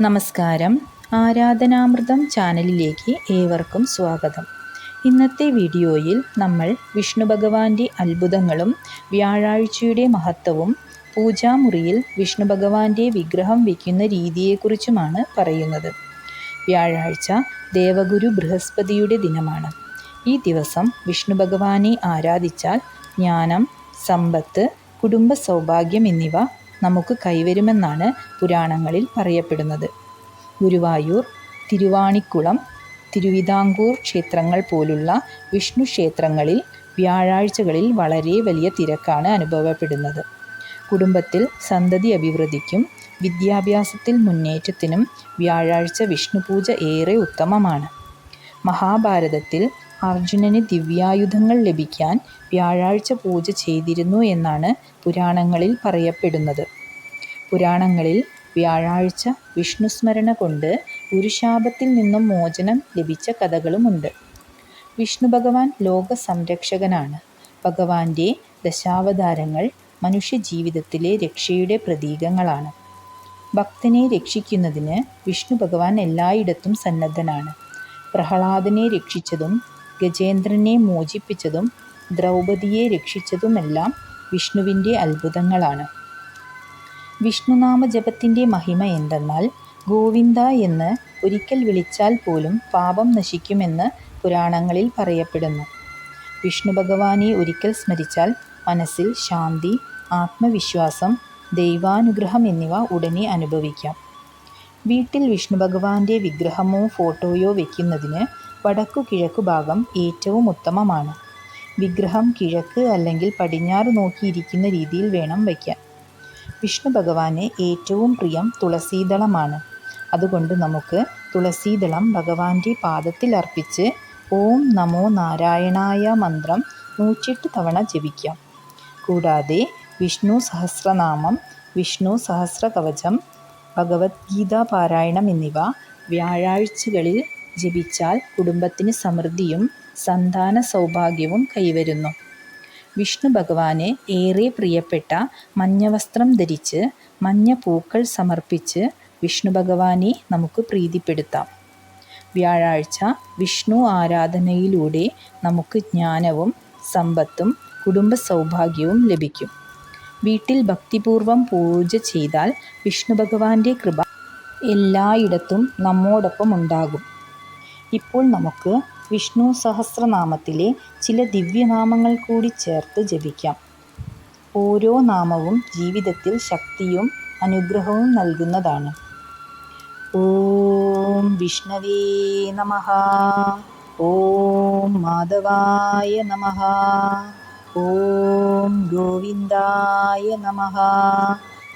നമസ്കാരം. ആരാധനാമൃതം ചാനലിലേക്ക് ഏവർക്കും സ്വാഗതം. ഇന്നത്തെ വീഡിയോയിൽ നമ്മൾ വിഷ്ണു ഭഗവാന്റെ അത്ഭുതങ്ങളും വ്യാഴാഴ്ചയുടെ മഹത്വവും പൂജാമുറിയിൽ വിഷ്ണു ഭഗവാന്റെ വിഗ്രഹം വയ്ക്കുന്ന രീതിയെക്കുറിച്ചുമാണ് പറയുന്നത്. വ്യാഴാഴ്ച ദേവഗുരു ബൃഹസ്പതിയുടെ ദിനമാണ്. ഈ ദിവസം വിഷ്ണു ഭഗവാനെ ആരാധിച്ചാൽ ജ്ഞാനം സമ്പത്ത് കുടുംബ സൗഭാഗ്യം എന്നിവ നമുക്ക് കൈവരുമെന്നാണ് പുരാണങ്ങളിൽ പറയപ്പെടുന്നത്. ഗുരുവായൂർ തിരുവാണിക്കുളം തിരുവിതാംകൂർ ക്ഷേത്രങ്ങൾ പോലുള്ള വിഷ്ണു ക്ഷേത്രങ്ങളിൽ വ്യാഴാഴ്ചകളിൽ വളരെ വലിയ തിരക്കാണ് അനുഭവപ്പെടുന്നത്. കുടുംബത്തിൽ സന്തതി അഭിവൃദ്ധിക്കും വിദ്യാഭ്യാസത്തിൽ മുന്നേറ്റത്തിനും വ്യാഴാഴ്ച വിഷ്ണുപൂജ ഏറെ ഉത്തമമാണ്. മഹാഭാരതത്തിൽ അർജുനന് ദിവ്യായുധങ്ങൾ ലഭിക്കാൻ വ്യാഴാഴ്ച പൂജ ചെയ്തിരുന്നു എന്നാണ് പുരാണങ്ങളിൽ പറയപ്പെടുന്നത്. പുരാണങ്ങളിൽ വ്യാഴാഴ്ച വിഷ്ണുസ്മരണ കൊണ്ട് ഗുരുശാപത്തിൽ നിന്നും മോചനം ലഭിച്ച കഥകളുമുണ്ട്. വിഷ്ണു ഭഗവാൻ ലോക സംരക്ഷകനാണ് ഭഗവാന്റെ ദശാവതാരങ്ങൾ മനുഷ്യജീവിതത്തിലെ രക്ഷയുടെ പ്രതീകങ്ങളാണ്. ഭക്തനെ രക്ഷിക്കുന്നതിന് വിഷ്ണു ഭഗവാൻ എല്ലായിടത്തും സന്നദ്ധനാണ്. പ്രഹ്ലാദനെ രക്ഷിച്ചതും ഗജേന്ദ്രനെ മോചിപ്പിച്ചതും ദ്രൗപദിയെ രക്ഷിച്ചതുമെല്ലാം വിഷ്ണുവിന്റെ അത്ഭുതങ്ങളാണ്. വിഷ്ണുനാമ ജപത്തിന്റെ മഹിമ എന്തെന്നാൽ ഗോവിന്ദ എന്ന് ഒരിക്കൽ വിളിച്ചാൽ പോലും പാപം നശിക്കുമെന്ന് പുരാണങ്ങളിൽ പറയപ്പെടുന്നു. വിഷ്ണു ഭഗവാനെ ഒരിക്കൽ സ്മരിച്ചാൽ മനസ്സിൽ ശാന്തി ആത്മവിശ്വാസം ദൈവാനുഗ്രഹം എന്നിവ ഉടനെ അനുഭവിക്കാം. വീട്ടിൽ വിഷ്ണു ഭഗവാന്റെ വിഗ്രഹമോ ഫോട്ടോയോ വയ്ക്കുന്നതിന് വടക്കു കിഴക്കു ഭാഗം ഏറ്റവും ഉത്തമമാണ്. വിഗ്രഹം കിഴക്ക് അല്ലെങ്കിൽ പടിഞ്ഞാറ് നോക്കിയിരിക്കുന്ന രീതിയിൽ വേണം വയ്ക്കാൻ. വിഷ്ണു ഭഗവാന് ഏറ്റവും പ്രിയം തുളസീദളമാണ്. അതുകൊണ്ട് നമുക്ക് തുളസീദളം ഭഗവാന്റെ പാദത്തിൽ അർപ്പിച്ച് ഓം നമോ നാരായണായ മന്ത്രം നൂറ്റെട്ട് തവണ ജപിക്കാം. കൂടാതെ വിഷ്ണു സഹസ്രനാമം വിഷ്ണു സഹസ്രകവചം ഭഗവത്ഗീതാ പാരായണം എന്നിവ വ്യാഴാഴ്ചകളിൽ ജപിച്ചാൽ കുടുംബത്തിന് സമൃദ്ധിയും സന്താന സൗഭാഗ്യവും കൈവരുന്നു. വിഷ്ണു ഭഗവാന് ഏറെ പ്രിയപ്പെട്ട മഞ്ഞവസ്ത്രം ധരിച്ച് മഞ്ഞ പൂക്കൾ സമർപ്പിച്ച് വിഷ്ണു ഭഗവാനെ നമുക്ക് പ്രീതിപ്പെടുത്താം. വ്യാഴാഴ്ച വിഷ്ണു ആരാധനയിലൂടെ നമുക്ക് ജ്ഞാനവും സമ്പത്തും കുടുംബ സൗഭാഗ്യവും ലഭിക്കും. വീട്ടിൽ ഭക്തിപൂർവം പൂജ ചെയ്താൽ വിഷ്ണു ഭഗവാന്റെ കൃപ എല്ലായിടത്തും നമ്മോടൊപ്പം ഉണ്ടാകും. ഇപ്പോൾ നമുക്ക് വിഷ്ണു സഹസ്രനാമത്തിലെ ചില ദിവ്യനാമങ്ങൾ കൂടി ചേർത്ത് ജപിക്കാം. ഓരോ നാമവും ജീവിതത്തിൽ ശക്തിയും അനുഗ്രഹവും നൽകുന്നതാണ്. ഓം വിഷ്ണവേ നമ. ഓം മാധവായ നമ. ഓം ഗോവിന്ദായ നമ.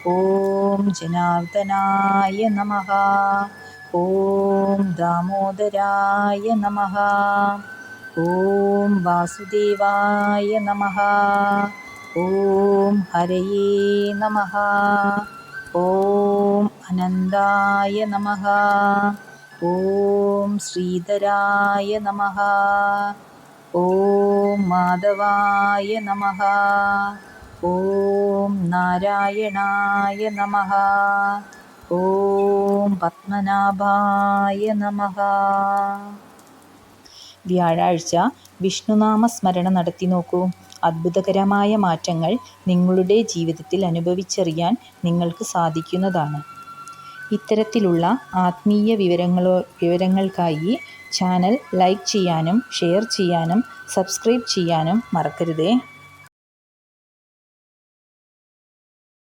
ഓം ജനാർദ്ദനായ നമ. ഓം ദാമോദരായ നമ. ഓം വാസുദേവായ നമ. ഓം ഹരയേ നമ. ഓം അനന്തായ നമ. ഓം ശ്രീധരായ നമ. ഓം മാധവായ നമ. ഓം നാരായണായ നമ. ഓം പത്മനാഭായ നമ. വ്യാഴാഴ്ച വിഷ്ണുനാമ സ്മരണ നടത്തി നോക്കൂ. അത്ഭുതകരമായ മാറ്റങ്ങൾ നിങ്ങളുടെ ജീവിതത്തിൽ അനുഭവിച്ചറിയാൻ നിങ്ങൾക്ക് സാധിക്കുന്നതാണ്. ഇത്തരത്തിലുള്ള ആത്മീയ വിവരങ്ങളോ വിവരങ്ങൾക്കായി ചാനൽ ലൈക്ക് ചെയ്യാനും ഷെയർ ചെയ്യാനും സബ്സ്ക്രൈബ് ചെയ്യാനും മറക്കരുതേ.